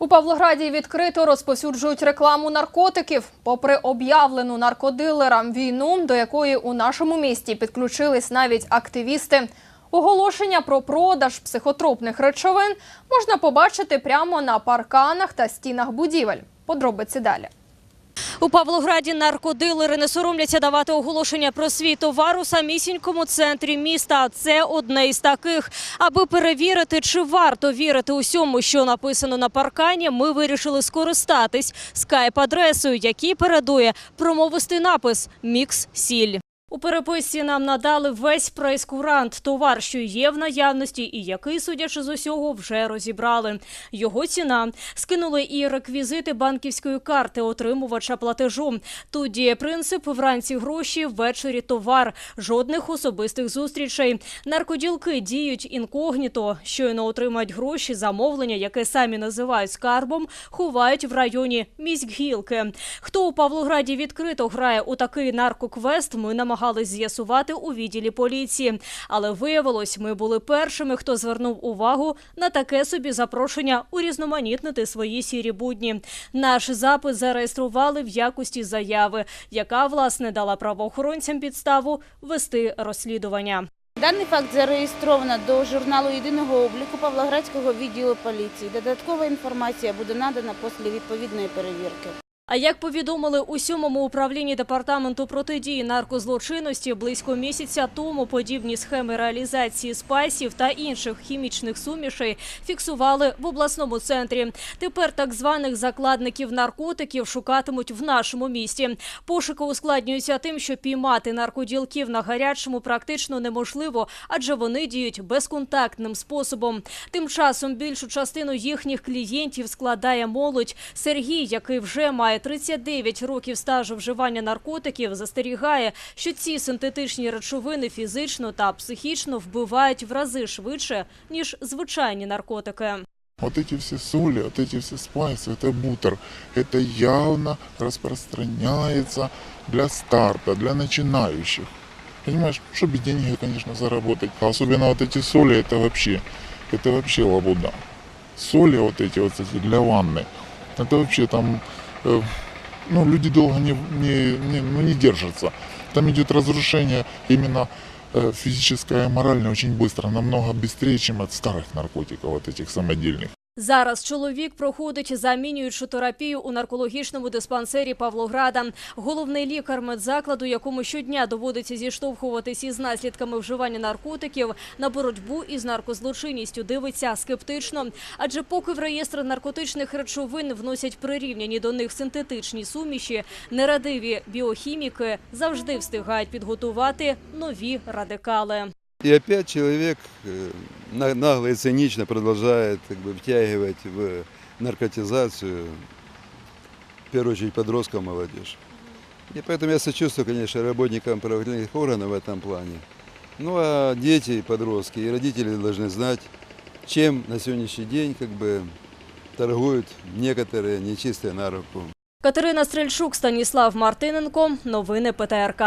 У Павлограді відкрито розповсюджують рекламу наркотиків. Попри об'явлену наркодилерам війну, до якої у нашому місті підключились навіть активісти. Оголошення про продаж психотропних речовин можна побачити прямо на парканах та стінах будівель. Подробиці далі. У Павлограді наркодилери не соромляться давати оголошення про свій товар у самісінькому центрі міста. Це одне із таких. Аби перевірити, чи варто вірити усьому, що написано на паркані, ми вирішили скористатись скайп-адресою, який передує промовистий напис «Мікс Сіль». У переписці нам надали весь прейскурант, товар, що є в наявності і який, судячи з усього, вже розібрали. Його ціна. Скинули і реквізити банківської карти отримувача платежу. Тут діє принцип вранці гроші, ввечері товар. Жодних особистих зустрічей. Наркоділки діють інкогніто. Щойно отримають гроші, замовлення, яке самі називають скарбом, ховають в районі міськгілки. Хто у Павлограді відкрито грає у такий наркоквест, ми намагались з'ясувати у відділі поліції. Але виявилось, ми були першими, хто звернув увагу на таке собі запрошення урізноманітнити свої сірі будні. Наш запит зареєстрували в якості заяви, яка власне дала правоохоронцям підставу вести розслідування. Даний факт зареєстровано до журналу єдиного обліку Павлоградського відділу поліції. Додаткова інформація буде надана після відповідної перевірки. А як повідомили у сьомому управлінні департаменту протидії наркозлочинності, близько місяця тому подібні схеми реалізації спайсів та інших хімічних сумішей фіксували в обласному центрі. Тепер так званих закладників наркотиків шукатимуть в нашому місті. Пошуки ускладнюються тим, що піймати наркоділків на гарячому практично неможливо, адже вони діють безконтактним способом. Тим часом більшу частину їхніх клієнтів складає молодь. Сергій, який вже має 39 років стажу вживання наркотиків, застерігає, що ці синтетичні речовини фізично та психічно вбивають в рази швидше ніж звичайні наркотики. Вот эти все соли, вот эти все спайсы, это бутер. Это явно распространяется для старта, для начинающих. Понимаешь, чтобы деньги, конечно, заработать. А Особенно вот эти соли, это вообще, это вообще лабуда. Соли вот эти вот, кстати, для ванны. Это вообще там, э, ну, люди долго не, не, не, ну, не держатся. Там идет разрушение именно э, физическое и моральное очень быстро, намного быстрее, чем от старых наркотиков, вот этих самодельных. Зараз чоловік проходить замінюючу терапію у наркологічному диспансері Павлограда. Головний лікар медзакладу, якому щодня доводиться зіштовхуватись із наслідками вживання наркотиків, на боротьбу із наркозлочинністю дивиться скептично. Адже поки в реєстр наркотичних речовин вносять прирівняні до них синтетичні суміші, нерадиві біохіміки завжди встигають підготувати нові радикали. И опять человек э, на- нагло и цинично продолжает как бы, втягивать в наркотизацию, в первую очередь подростков, молодежь. И поэтому я сочувствую, конечно, работникам правоохранительных органов в этом плане. Ну а дети, и подростки и родители должны знать, чем на сегодняшний день как бы торгуют некоторые нечистые на руку. Катерина Стрельчук, Станіслав Мартиненко. Новини ПТРК.